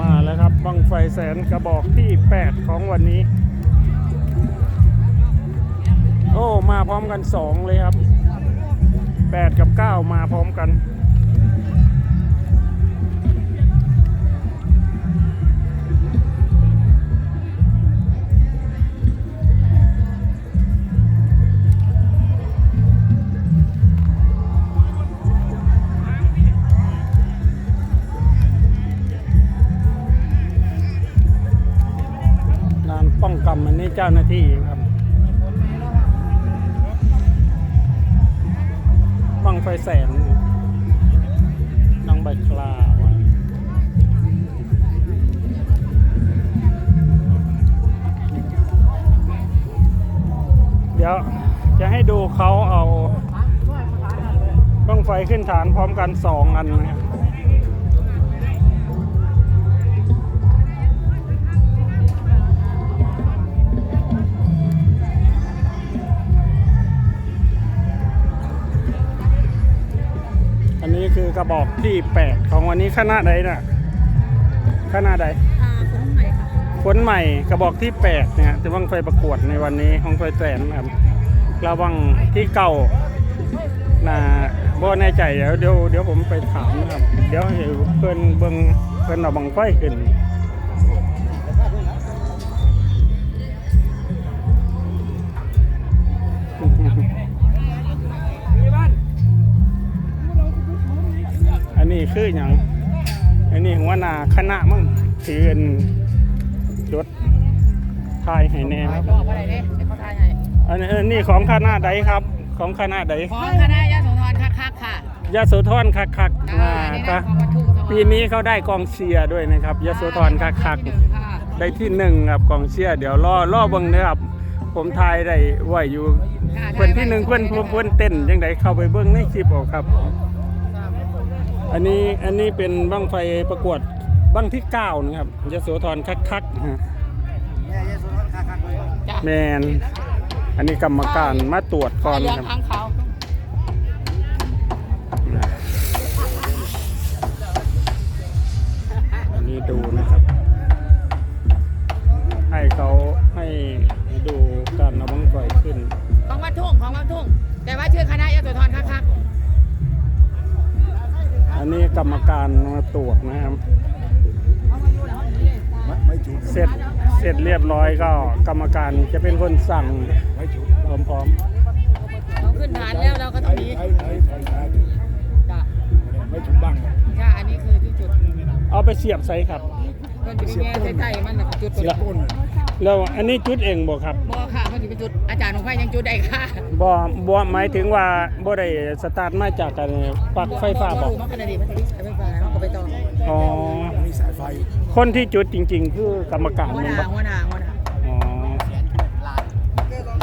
มาแล้วครับบังไฟแสนกระบอกที่ 8 ของวันนี้ โอ้ มาพร้อมกัน 2 เลยครับ 8 กับ 9 มาพร้อมกัน เจ้าหน้าที่ครับบังไฟแสนนางใบคลาวเดี๋ยวจะให้ดูเขาเอาบังไฟขึ้นฐานพร้อมกันสองอันนะครับ คือกระบอกที่8ของวันนี้คณะใดน่ะคณะใดอ่าคนใหม่ค่ะฝนใหม่กระบอกที่8เนี่ยจะบังไฟประกวดในวันนี้ของไฟแสนครับระวังที่เก่านะบ่แน่ใจเดี๋ยวเดี๋ยวเดี๋ยวผมไปถามนะครับ เดี๋ยวให้เพื่อนเบิ่งเพื่อนเอาบังไฟขึ้น นนี้คืออย่างอันนี้หัวหน้าคณะมั้งถือเป็นยศทายให้แน่ครับบอกว่าอะไรเนี่ยเดี๋ยวเขาทายให้อันนี้อันนี้ของคณะใดครับ ของคณะใดของคณะยาโสธรคักๆค่ะยะโสธรคักคักๆอ่าอ่านี่ก็นะของวัตถุสวรรค์ปีนี้เขาได้กองเชียร์ด้วยนะครับยะโสธรคักคักที่หนึ่งค่ะๆได้ที่หนึ่งครับกองเชียร์เดี๋ยวรอรอเบิ่งนะครับผมทายได้ไว้อยู่ค่ะเพื่อนที่หนึ่งเพื่อนเพื่อนเพื่อนเต้นยังไงเข้าไปเบิ่งในคลิปเอาครับ อันนี้อันนี้เป็นบั้งไฟประกวดบั้งที่เก้านะครับยะโสธรคักคักๆฮะจ้ะแมนอันนี้กรรมการมาตรวจก่อนเรื่อคงรับทางเขาอันนี้ดูนะครับ ให้เขา กรรมการมาตรวจนะครับ เสร็จเสร็จเรียบร้อยก็กรรมการจะเป็นคนสั่งพร้อมๆเราขึ้นฐานแล้วเราก็ต้องมีจ้ะไม่ถูกบ้างจ้ะอันนี้คือที่จุดๆ เอาไปเสียบใส่ครับเพิ่นจะมีแง่ใกล้ๆมันน่ะจุดตัวเสียบนี้ต้นแล้วอันนี้จุดเองบ่ครับ บ่ค่ะ เพิ่นจะเป็นจุดอาจารย์ของไฟยังจุดได้ค่ะบ่บ่หมายถึงว่าบ่ได้สตาร์ทมาจากกันปลั๊กไฟฟ้าบ่รู้มันขนาดนี้มันจะใช้ไฟฟ้ามันก็ไปต่ออ๋อมีสายไฟคนที่จุดจริง ๆ คือกรรมการหัวหแม่นน้าบ่หัวหน้าหัวหน้าอ๋อ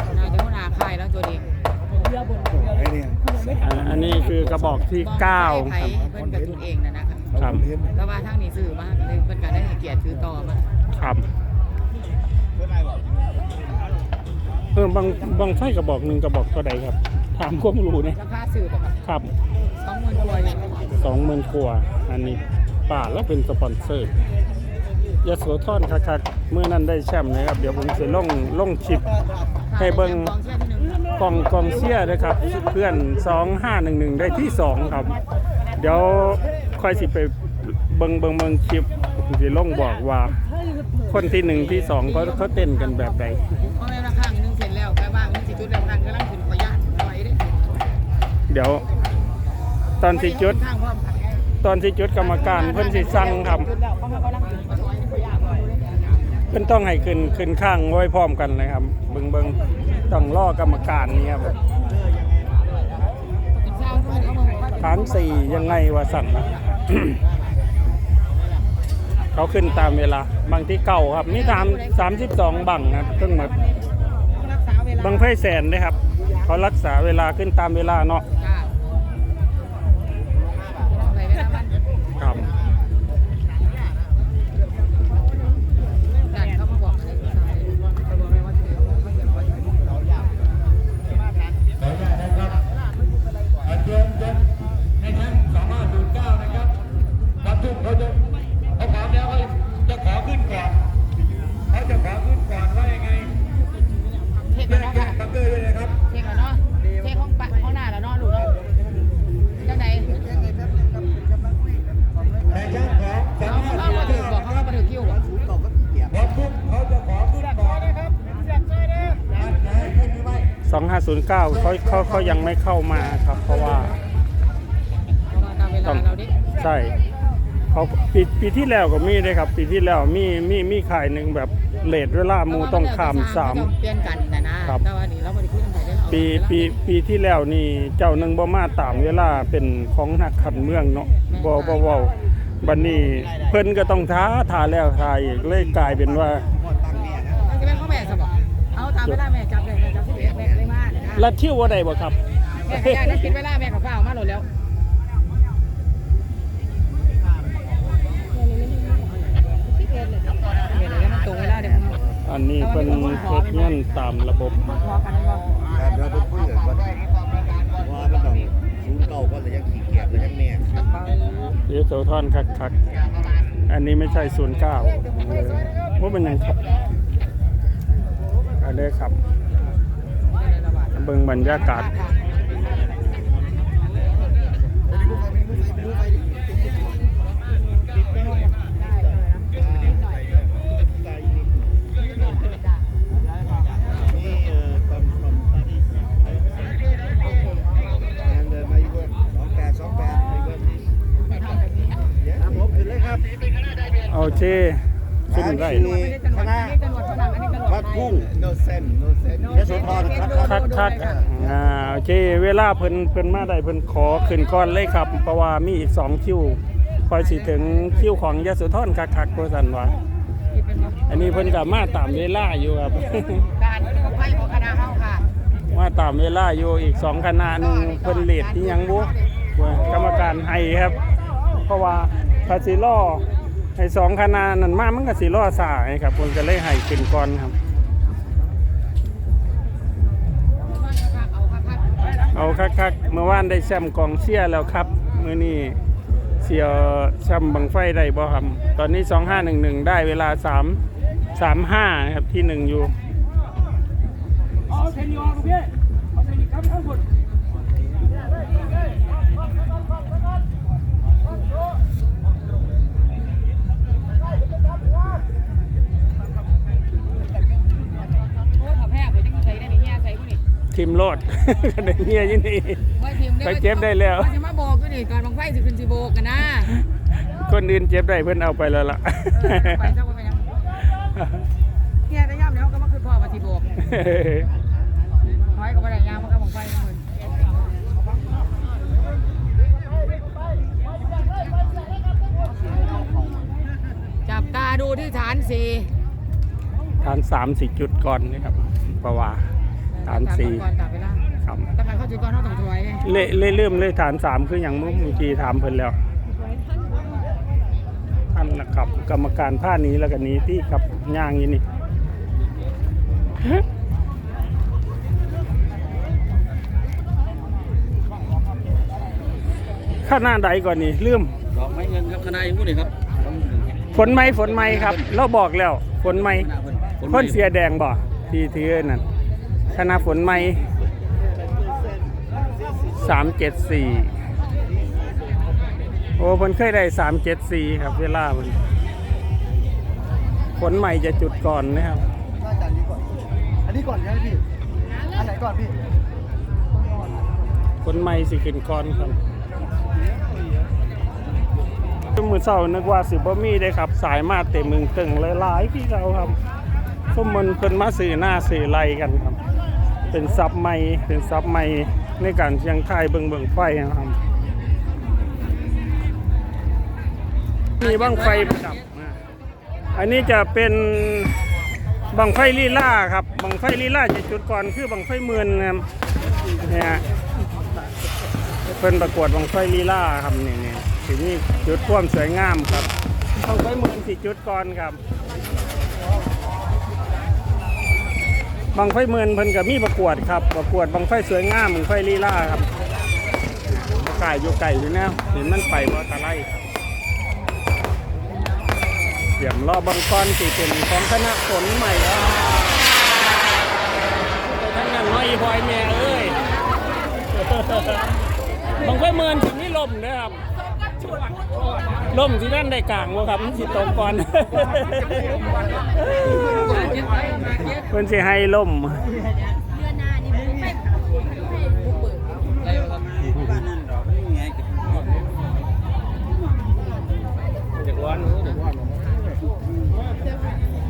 หัวหน้าจะหัวหน้าค่ายแล้วตัวนี้ไอ้เนี่ยอันอันนี้คือกระบอกที่เก้าไผครับเพิ่นกับจุดเองนะนะคะครับเห็นแล้วว่าทางนี้ซื้อมาเลยเพิ่นก็ได้ให้เกียรติถือต่อมาครับ เออบางบางไฟกระบอกหนึ่งกระบอกเท่าใดครับ ถามความรู้เนี่ยราคาซื้อปกติครับสองหมื่นกว่าอยู่สองหมื่นกว่าอันนี้ป่าแล้วเป็นสปอนเซอร์ยาโสธรคักๆเมื่อนั้นได้แชมป์นะครับ เดี๋ยวผมจะลงลงคลิปให้เบิ่งกองเชียร์ที่หนึ่งกองกองเชียร์นะครับ เพื่อน 2511 ได้ที่ 2 ครับ เดี๋ยวค่อยสิไปเบิงเบิงเบิงคลิปผมจะลงบอกว่า คนที่หนึ่งที่สองเขาเขาเต้นกันแบบใดเพราะใน เดี๋ยว ตอนที่จุด ตอนที่จุดกรรมการเพิ่นสิสั่งครับเขากำเพิ่นต้องให้ขึ้นขึ้นข้างไว้พร้อมกันเลยครับเบิงเบิงต้องล่อกรรมการนี่ครับเป็นสร้างเพิ่นเขามาบอกว่าฐานสี่ยังไงวะสั่งเขาขึ้นตามเวลา บางที่เก่าครับ นี่ตามสามสิบสองบังครับเครื่องหมาเวลาบางไพ่แสนนะครับ เขารักษาเวลาขึ้นตามเวลาเนาะ 2509เขาเขาเขายังไม่เข้ามาครับ เพราะว่าเขามาตามเวลาเราดิใช่เขาปีปีที่แล้วก็มีเลยครับ ปีที่แล้วมีมีมีขายหนึ่งแบบเลทเวลาหมูต้องข้ามสามเปลี่ยนกันนะนะครับ แต่ว่านี่เราไม่ได้คุยกันไปได้ปีปีปีที่แล้วนี่เจ้าหนึ่งบ่มาตามเวลาเป็นของนักขันเมืองเนาะบ่บ่เว้าบัดนี้เพิ่นก็ต้องท้าทาแล้วทาอีกเลยกลายเป็นว่าจะเป็นข้อแม่สบอกเอาตามเวลาแม่จับเลยจับสิบเอ็ดแม่ เลยมาเนี่ยนะลัดเที่ยวว่าได้บ่ครับ แม่ก็ได้ได้คิดเวลาแม่กับฝ้ามาหมดแล้วเห็นเลยมันตรงเวลาเดี๋ยวมันอันนี้เพิ่นเฮ็ดเงินตามระบบพอกันแล้วครับเราไปคุยกันก่อนว่ามันต้องศูนย์เก่าก็เลยยังขี้เกียจเลยยังแม่เดี๋ยวโสธรคักๆอันนี้ไม่ใช่09เออว่าเป็นหยังครับอันนี้ครับ เบิ่งบรรยากาศนี่เอ่อตอนตอนตอนที่งานเดิ เค เวลาเพิ่นเพิ่นมาได้เพิ่นขอขึ้นก่อนเลยครับเพราะว่ามีอีก2คิวคอยสิถึงคิวของยโสธรคักคักๆว่าซั่นว่าอันนี้เพิ่นก็มาตามเวลาอยู่ครับการไพ่ของคณะเฮาค่ะมาตามเวลาอยู่อีก2คณะหนึงเพิ่นเลทที่ยังบ่ว่ากรรมการให้ครับ เพราะว่าถ้าสิรอให้สองคณะนั้นมามันก็สิรอสายครับเพิ่นก็เลยให้ขึ้นก่อนครับ คักๆเมื่อวานได้แชมป์กองเชียร์แล้วครับมื้อนี้เสียแชมป์บังไฟได้บ่ครับตอนนี้ 2511 ได้เวลา 3 35นะครับที่ 1 อยู่ ทีมโลดก็ได้เมียอยู่นี่ว่าทีมไปเก็บได้แล้ว ว่าจะมาบอกกูนี่ก่อนบังไฟสิขึ้นสิโบกกันนะคนอื่นเจ็บได้เพิ่นเอาไปแล้วล่ะไปซะว่าไปยังเงี้ยได้ย่ำแล้วก็มาขึ้นพ่อมาสิโบกน้อยก็บ่ได้ย่ำมันก็บังไฟนะมึงจับตาดูที่ฐานสี่ทาน3 4จุดก่อนนะครับเพราะว่า ฐานสี่ก่อนจับไปล่างครับทำไมเขาจุดก่อนเขาต้องถอยเละเละเริ่มเลยฐานสามคืออย่างเมื่อกี้ถามเพิ่นแล้วท่านนะครับกรรมการผ้านี้แล้วกันนี้ที่กับย่างอยู่นี่ข้าหน้าใดก่อนนี่ลืมดอกไม้เงินครับคณะยังพูดเลยครับฝนไหมฝนไหมครับ เราบอกแล้ว ฝนไหมคนเสียแดงบ่ที่ที่นั่น คณะฝนไหมสามเจ็ดสี่โอ้เพิ่นเคยได้สามเจ็ดสี่ครับ เวลาเพิ่นฝนใหม่จะจุดก่อนนะครับอาจารย์นี้ก่อน อันนี้ก่อนใช่ไหมพี่ อันไหนก่อนพี่ฝนใหม่สิขึ้นก่อนครับมือเศร้านึกว่าสิบ่มีได้ครับ สายมาเต็มมึงตึงหลายๆพี่เราครับพวกมันเพิ่นมาสื่อหน้าสื่อไรกันครับ เป็นซับใหม่เป็นซับใหม่ในการเชียงคายเบิงเบิงไฟนะครับ มีบ้างไฟประดับอันนี้จะเป็นบังไฟลีล่าครับบังไฟลีล่าจะจุดก่อนคือบังไฟหมื่นนะครับเนี่ยเพิ่นประกวดบังไฟลีล่าครับนี่นี่ทีนี้จุดความสวยงามครับบังไฟหมื่นสี่จุดก่อนครับ บังไฟเมือนเพิ่นกับมีประกวดครับ ประกวดบังไฟสวยงามบังไฟลีลาครับไก่อยู่ไก่อยู่แนวเห็นมันไปเพราะตะไลเดี๋ยวรอบังกรสิเป็นของคณะฝนใหม่ว่าทั้งนั้นน้อยอีพอยแม่เอ้ยบางไฟเมินถึงนี่ลมเด้อครับ ลมที่ด้านใดกลางวะครับมันสิตกก่อน เพิ่นสิให้ลมเดือนหน้านี่มึงไม่ให้ผู้เปิดอะไรครับบ้านนั่นดอกนี่ไง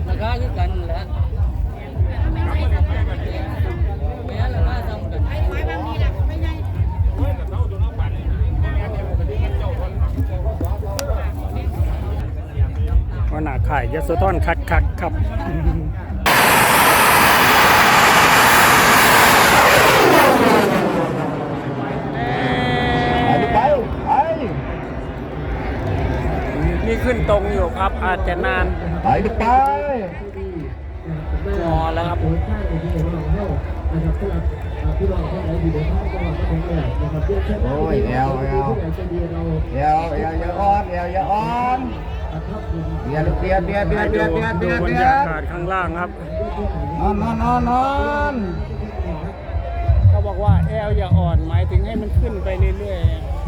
ราคาคือกันแหละ ว่าหนาขายยโสธรคักคักครับนี่ขึ้นตรงอยู่ครับ อาจจะนานไปไปงอแล้วครับโอ้ยแอวแอวแอวแอวอย่าอ่อนแอวอย่าอ่อน เบียร์เบียร์เบียร์เบียร์ดูเบียร์เบียร์ดูเบียร์บรเบีรยาร์กาศข้างล่างครับนอนนอนนอนนอนเขาบอกว่าแอลอย่าอ่อนหมายถึงให้มันขึ้นไปเรื่อย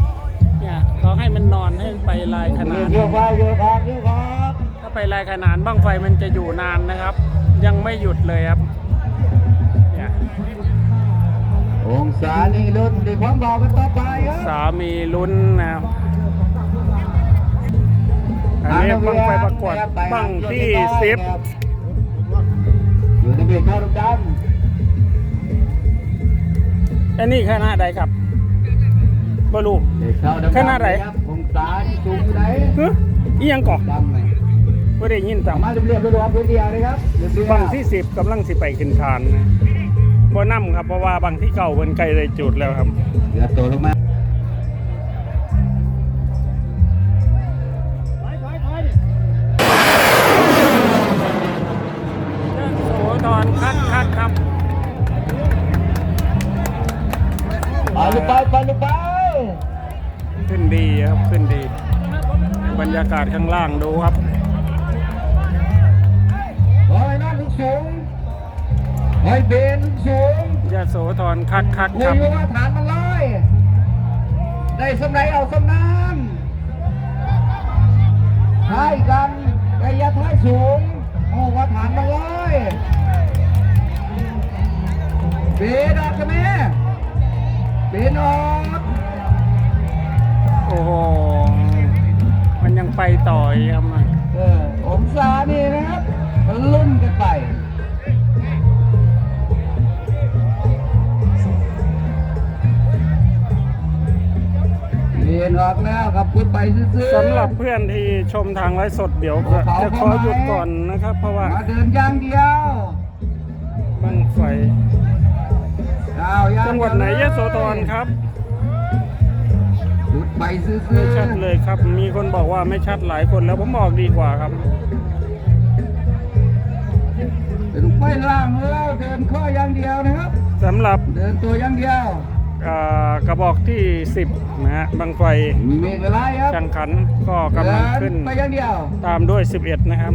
ๆเนี่ยเขาให้มันนอนให้มันไปลายขนานเยอะไปเยอะครับเยอะครับถ้าไปลายขนานบ้างไฟมันจะอยู่นานนะครับ ยังไม่หยุดเลยครับเนี่ยองศานี่ลุ้นดีความเบากันต่อไปครับสามีลุ้นนะครับ อันนี้บ้างไฟประกวดบ้างที่สิบอยู่ในเบียร์เข้าดำดอันนี้คณะใดครับบลูำเด็กเข้าดำขนาดไหนองศาที่สูงอยู่ไหนฮึอีหยังก่อดำเลยไม่ได้ยินสาต่ำมารถเรียบๆรวมๆพื้นเดียวนะครับเรียบๆบางที่สิบกำลังสิไปขึ้นทานนะบ่นํครับเพราะว่าบางที่เก่าเพิ่นใกล้ได้จุดแล้วครับเหลือตัวลงมา ดูครับโอ้ยนั่นลูกสูงโอ้ยเบนลูกสูงยะโสธรคักคักคุครัยบว่าฐานมันลอย ได้สำไรเอาสำน้ำท้ายกันระยะท้ายสูง โอ้ว่าฐานมันลอยเบนออกกันไหมเบนออก ไปต่ออีกครับมันเออองศานี่นะครับมันลุ่นกันไปเรียนออกแล้วครับพูดไปซื่อๆสำหรับเพื่อนที่ชมทางไลฟ์สดเดี๋ยวจะขอหยุดก่อนนะครับ เพราะว่ามาเดินอย่างเดียวบังไฟดาวอย่างจังหวัดไหนยะโสธรครับพูด ไปซื่อๆไม่ชัดเลยครับ มีคนบอกว่าไม่ชัดหลายคนแล้วผมบอกดีกว่าครับเดินไปล่างแล้วเดินข้ออย่างเดียวนะครับสำหรับเดินตัวอย่างเดียวอ่ากระบอกที่ 10 นะฮะบังไฟมีเมฆอะไรครับจังขันก็กำลังขึ้นเดิไปอย่างเดียวตามด้วย 11 นะครับ